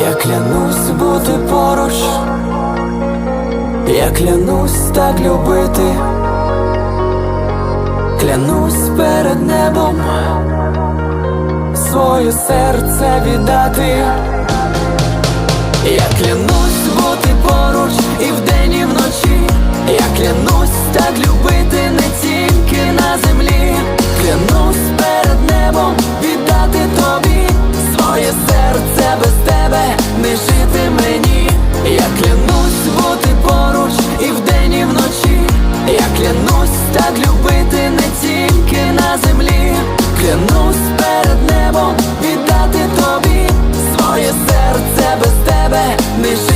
Я клянусь бути поруч, я клянусь так любити, клянусь перед небом. Своє серце віддати. Я клянусь me